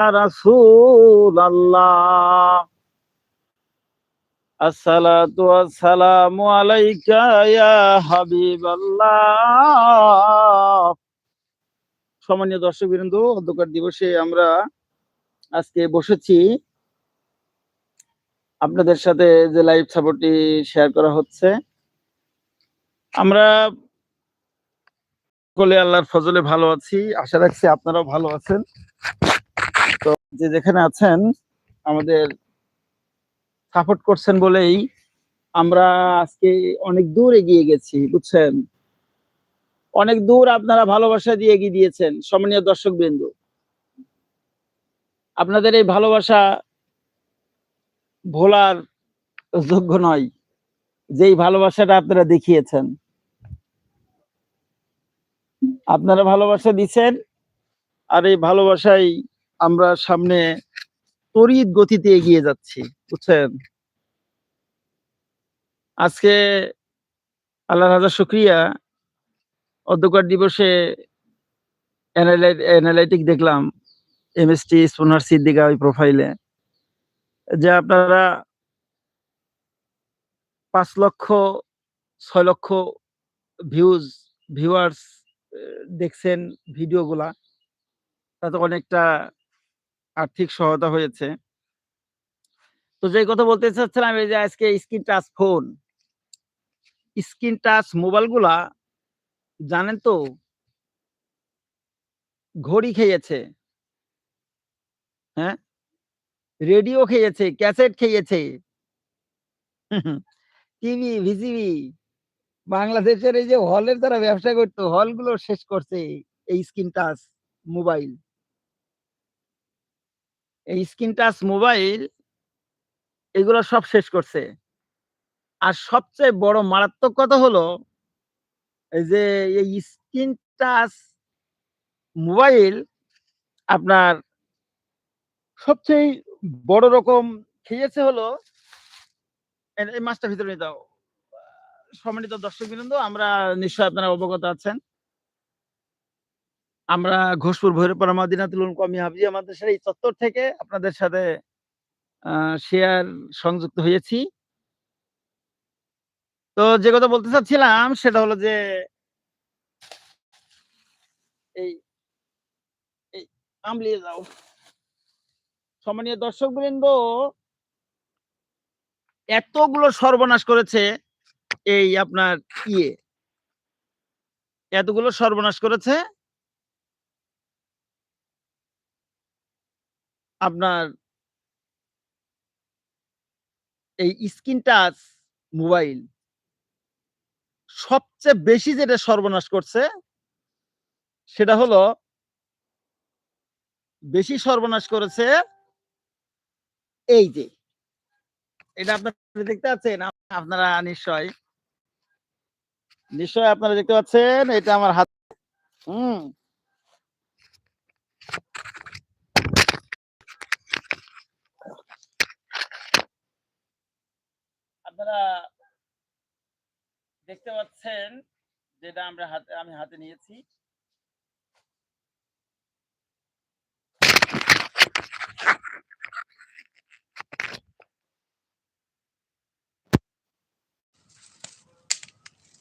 رسول الله الصلاة والسلام عليك يا حبيب الله সম্মানীয় দর্শক বৃন্দ অধ্যকার দিবসে আমরা আজকে বসেছি আপনাদের সাথে যে লাইভ সাপোর্টটি শেয়ার করা হচ্ছে আমরা সকলে আল্লাহর ফজলে ভালো আছি আশা রাখছি আপনারাও ভালো আছেন তো যে যেখানে আছেন, আমাদের সাপোর্ট করছেন বলেই আমরা আজকে অনেক দূর এগিয়ে গেছি, বুঝছেন? অনেক দূর আপনারা ভালোবাসা দিয়ে এগিয়ে দিয়েছেন, সম্মানীয় দর্শক বিন্দু আপনাদের এই ভালোবাসা ভোলার যোগ্য নয়, যেই ভালোবাসাটা আপনারা দেখিয়েছেন। আপনারা ভালোবাসা দিচ্ছেন, আর এই ভালোবাসাই আমরা সামনে তড়িৎ গতিতে এগিয়ে যাচ্ছি, বুঝছেন? আজকে আল্লাহ হাজার শুক্রিয়া। অধ্যকার দিবসে অ্যানালাইটিক দেখলাম এমএসটি সোনার সিদ্দিকা ওই প্রোফাইলে যে আপনারা পাঁচ লক্ষ, ছয় লক্ষ ভিউজ ভিউয়ার্স দেখছেন ভিডিওগুলা, তাতে অনেকটা আর্থিক সহায়তা হয়েছে। তো যে কথা বলতে চাচ্ছিলাম, এই যে আজকে screen touch phone, screen touch মোবাইলগুলা জানেন তো, ঘড়ি খেয়েছে। হ্যাঁ? রেডিও খেয়েছে, ক্যাসেট খেয়েছে। টিভি ভিসিবি বাংলাদেশের এই যে হলের দ্বারা ব্যবসা করতো, হলগুলো শেষ করছে এই স্ক্রিন টাচ মোবাইল। এই স্ক্রিন টাচ মোবাইল এগুলো সব শেষ করছে। আর সবচেয়ে বড় মারাত্মক কথা হলো, এই যে এই স্ক্রিন টাচ মোবাইল আপনার সবচেয়ে বড় রকম খেয়েছে হলো, এই মাছটা ভিতরে দাও। সম্মানিত দর্শক বৃন্দ আমরা নিশ্চয় আপনারা অবগত আছেন। আমরা ঘোষপুর ভৈরবপাড়া মাদিনাতুল কমি হাফিজিয়া মাদ্রাসার এই চত্বর থেকে আপনাদের সাথে শেয়ার সংযুক্ত হয়েছি। তো যে কথা বলতে চাচ্ছিলাম সেটা হলো যে, এই এই আমলিয়ে যাও। সম্মানীয় দর্শক বৃন্দ এতগুলো সর্বনাশ করেছে এই আপনার ইয়ে। এতগুলো সর্বনাশ করেছে আপনার এই স্ক্রিন টাচ মোবাইল। সবচেয়ে বেশি যেটা সর্বনাশ করছে, সেটা হলো বেশি সর্বনাশ করেছে এই যে, এটা আপনারা দেখতে পাচ্ছেন? আপনারা নিশ্চয় নিশ্চয় আপনারা দেখতে পাচ্ছেন? এটা আমার হাত হুম আপনারা দেখতে পাচ্ছেন যেটা আমরা হাতে, আমি হাতে নিয়েছি।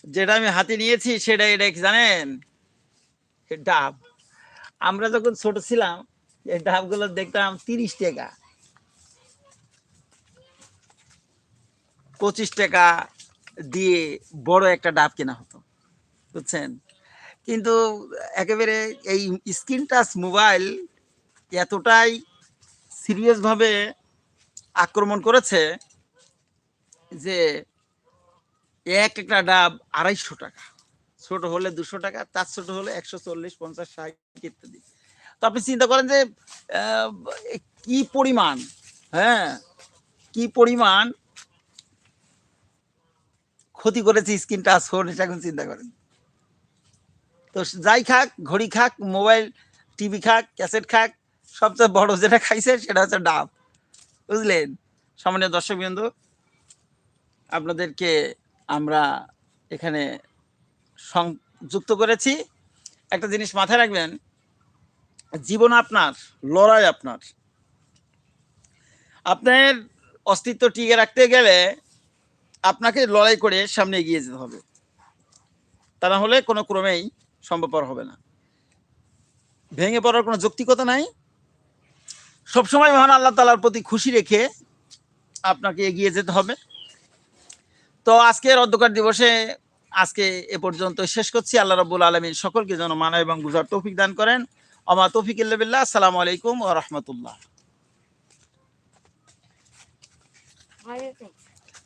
যেটা আমি হাতে নিয়েছি, সেটা এটা কি জানেন? ডাব। আমরা যখন ছোট ছিলাম এই ডাবগুলো দেখতাম তিরিশ টাকা। পঁচিশ টাকা দিয়ে বড় একটা ডাব কেনা হতো। বুঝছেন? কিন্তু একেবারে এই স্ক্রিন টাচ মোবাইল এতটাই সিরিয়াসভাবে আক্রমণ করেছে যে এক একটা ডাব আড়াইশো টাকা। ছোট হলে দুশো টাকা, তার ছোট হলে একশো চল্লিশ, পঞ্চাশ, ষাট ইত্যাদি। তো আপনি চিন্তা করেন যে কি পরিমাণ হ্যাঁ কি পরিমাণ ক্ষতি করেছে স্ক্রিন টাচ ফোন, এটা এখন চিন্তা করেন। তো যাই খাক, ঘড়ি খাক, মোবাইল, টিভি খাক, ক্যাসেট খাক, সবচেয়ে বড় যেটা খাইছে সেটা হচ্ছে ডাব। বুঝলেন? সামান্য দর্শক বিন্দু আপনাদেরকে আমরা এখানে সংযুক্ত করেছি। একটা জিনিস মাথায় রাখবেন, জীবন আপনার, লড়াই আপনার। আপনার অস্তিত্ব টিকে রাখতে গেলে আপনাকে লড়াই করে সামনে এগিয়ে যেতে হবে। তা না হলে কোনো ক্রমেই সম্ভবপর হবে না। ভেঙে পড়ার কোনো যৌক্তিকতা নাই। সবসময় মহান আল্লাহ তালার প্রতি খুশি রেখে আপনাকে এগিয়ে যেতে হবে। তো আজকের অধ্যকার দিবসে আজকে এ পর্যন্ত শেষ করছি। আল্লাহ রব্বুল আলমিন সকলকে যেন মানা এবং বুঝার তৌফিক দান করেন। অমা তৌফিক ইল্লাবিল্লাহ আসসালামু আলাইকুম ও রহমতুল্লাহ।